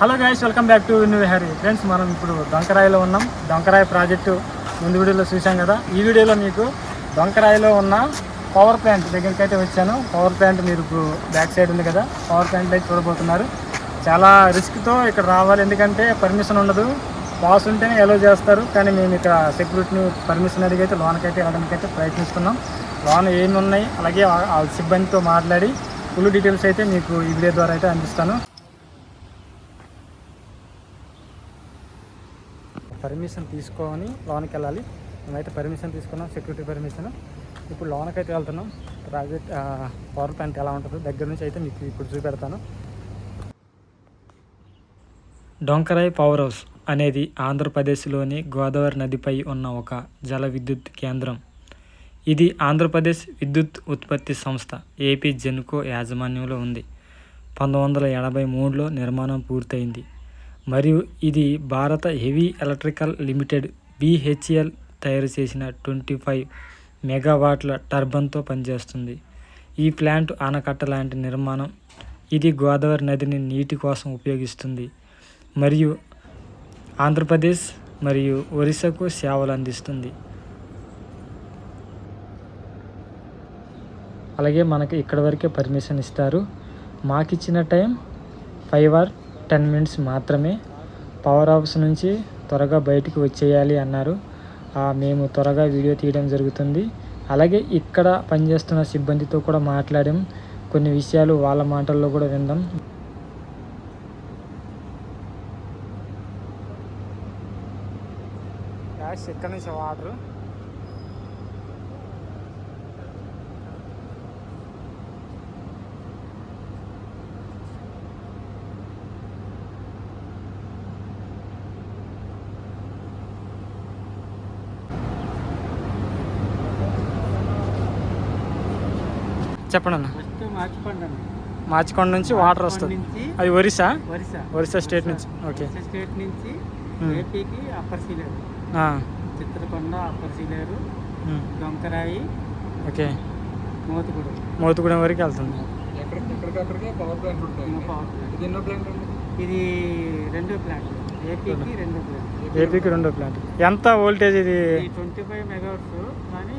Hello guys welcome back to new Hari friends మనం ఇప్పుడు దొంకరాయిలో ఉన్నాం. దొంకరాయ ప్రాజెక్టు ముందు వీడియోలో చూసాం కదా. ఈ వీడియోలో మీకు దొంకరాయిలో ఉన్న పవర్ ప్లాంట్ దగ్గరికి అయితే వచ్చాను. పవర్ ప్లాంట్ మీరు ఇప్పుడు బ్యాక్ సైడ్ ఉంది కదా. పవర్ ప్లాంట్ అయితే చూడబోతున్నారు. చాలా రిస్క్తో ఇక్కడ రావాలి. ఎందుకంటే పర్మిషన్ ఉండదు. పాస్ ఉంటేనే ఎలో చేస్తారు. కానీ మేము ఇక్కడ సెక్యూరిటీని పర్మిషన్ అడిగి అయితే లోన్కి అయితే వెళ్ళడానికి అయితే ప్రయత్నిస్తున్నాం. లోన్ ఏమి ఉన్నాయి అలాగే ఆ సిబ్బందితో మాట్లాడి ఫుల్ డీటెయిల్స్ అయితే మీకు ఈ వీడియో ద్వారా అయితే అందిస్తాను. పర్మిషన్ తీసుకొని లోనికి వెళ్ళాలి. మేమైతే పర్మిషన్ తీసుకున్నాం సెక్యూరిటీ పర్మిషన్ ఇప్పుడు లోనకి అయితే వెళ్తున్నాం ప్రాజెక్ట్ పవర్ ప్లాంట్ ఎలా ఉంటుందో దగ్గర నుంచి అయితే మీకు ఇప్పుడు చూపెడతాను. డొంకరాయ్ పవర్ హౌస్ అనేది ఆంధ్రప్రదేశ్లోని గోదావరి నదిపై ఉన్న ఒక జల విద్యుత్ కేంద్రం. ఇది ఆంధ్రప్రదేశ్ విద్యుత్ ఉత్పత్తి సంస్థ ఏపీ జెన్కో యాజమాన్యంలో ఉంది. పంతొమ్మిది వందల ఎనభై మూడులో నిర్మాణం పూర్తయింది. మరియు ఇది భారత హెవీ ఎలక్ట్రికల్ లిమిటెడ్ బీహెచ్ఎల్ తయారు చేసిన ట్వంటీ ఫైవ్ మెగావాట్ల టర్బన్తో పనిచేస్తుంది. ఈ ప్లాంట్ ఆనకట్ట లాంటి నిర్మాణం ఇది గోదావరి నదిని నీటి కోసం ఉపయోగిస్తుంది మరియు ఆంధ్రప్రదేశ్ మరియు ఒరిస్సాకు సేవలు అందిస్తుంది. అలాగే మనకి ఇక్కడ వరకే పర్మిషన్ ఇస్తారు. మాకు ఇచ్చిన time five or ten minutes మాత్రమే పవర్ ఆఫ్స్ నుంచి త్వరగా బయటికి వచ్చేయాలి అన్నారు. మేము త్వరగా వీడియో తీయడం జరుగుతుంది. అలాగే ఇక్కడ పనిచేస్తున్న సిబ్బందితో కూడా మాట్లాడాం. కొన్ని విషయాలు వాళ్ళ మాటల్లో కూడా విందాం. ఎక్కడి నుంచి వాటర్ చెప్పండి అన్న మార్చికొండ నుంచి వాటర్ వస్తుంది. అది ఒరిస్సా? ఒరిస్సా. ఒరిస్సా స్టేట్ నుంచి? ఓకే. స్టేట్ నుంచి. ఏపీకి అప్పర్ సీలేరు. ఆ, చిత్రకొండ అప్పర్ సీలేరు దొంకరాయి ఓకే. మోతుగూడు. మోతుగూడెం వరకు వెళ్తుంది. ఇది ఎన్నో ప్లాంట్ ఉంది ఇది రెండో ప్లాంట్ ఏపీకి రెండో. ప్లాంట్ ఏపీకి రెండో ప్లాంట్ ఎంత వోల్టేజ్ ఇది? ట్వంటీ ఫైవ్ మెగావాట్స్ కానీ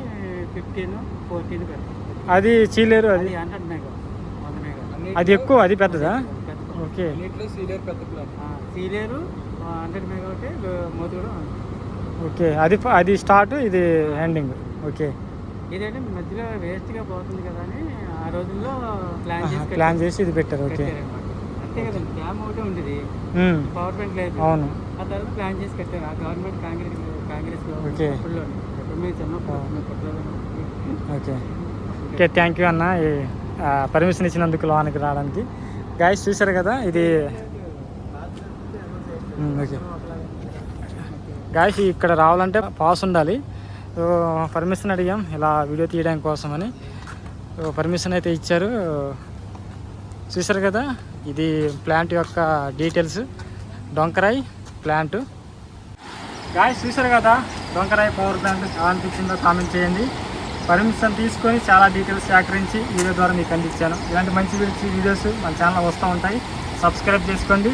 ఫిఫ్టీన్ ఫోర్టీన్ పెడతాం. అది చీలేరు అది. అది ఎక్కువ అది పెద్దదా? పెద్ద ఓకే. సీలేరు హండ్రెడ్ మెగావాటే మోతుగూడు ఓకే. అది అది స్టార్ట్ ఇది ఎండింగ్. ఓకే. ఇదంటే మధ్యలో వేస్ట్గా పోతుంది కదా అని ఆ రోజుల్లో ప్లాన్ చేసి ప్లాన్ చేసి ఇది పెట్టారు. ఓకే. అంతే కదండి డ్యామ్ ఒకటే ఉండేది. పవర్ ప్లాంట్ లేదు. అవును. ఆ తర్వాత ప్లాన్ చేసి కట్టారు ఆ గవర్నమెంట్ కాంగ్రెస్ కాంగ్రెస్ ఓకే. అప్పుడులో ఎప్పుడు మేము చిన్నప్పుడు. ఓకే. ఓకే థ్యాంక్ యూ అన్న. పర్మిషన్ ఇచ్చినందుకు లోనికి రావడానికి. గాయస్ చూశారు కదా ఇది ఓకే. గాయస్ ఇక్కడ రావాలంటే పాస్ ఉండాలి. పర్మిషన్ అడిగాం ఇలా వీడియో తీయడానికి కోసమని. పర్మిషన్ అయితే ఇచ్చారు. చూశారు కదా ఇది ప్లాంట్ యొక్క డీటెయిల్స్ డొంకరాయ్ ప్లాంట్ గాయస్ చూశారు కదా డొంకరాయ్ పవర్ ప్లాంట్ ఎలా అనిపించిందో కామెంట్ చేయండి. పర్మిషన్ తీసుకొని చాలా డీటెయిల్స్ సేకరించి వీడియో ద్వారా మీకు అందించాను. ఇలాంటి మంచి మంచి వీడియోస్ మన ఛానల్ వస్తూ ఉంటాయి. సబ్స్క్రైబ్ చేసుకోండి.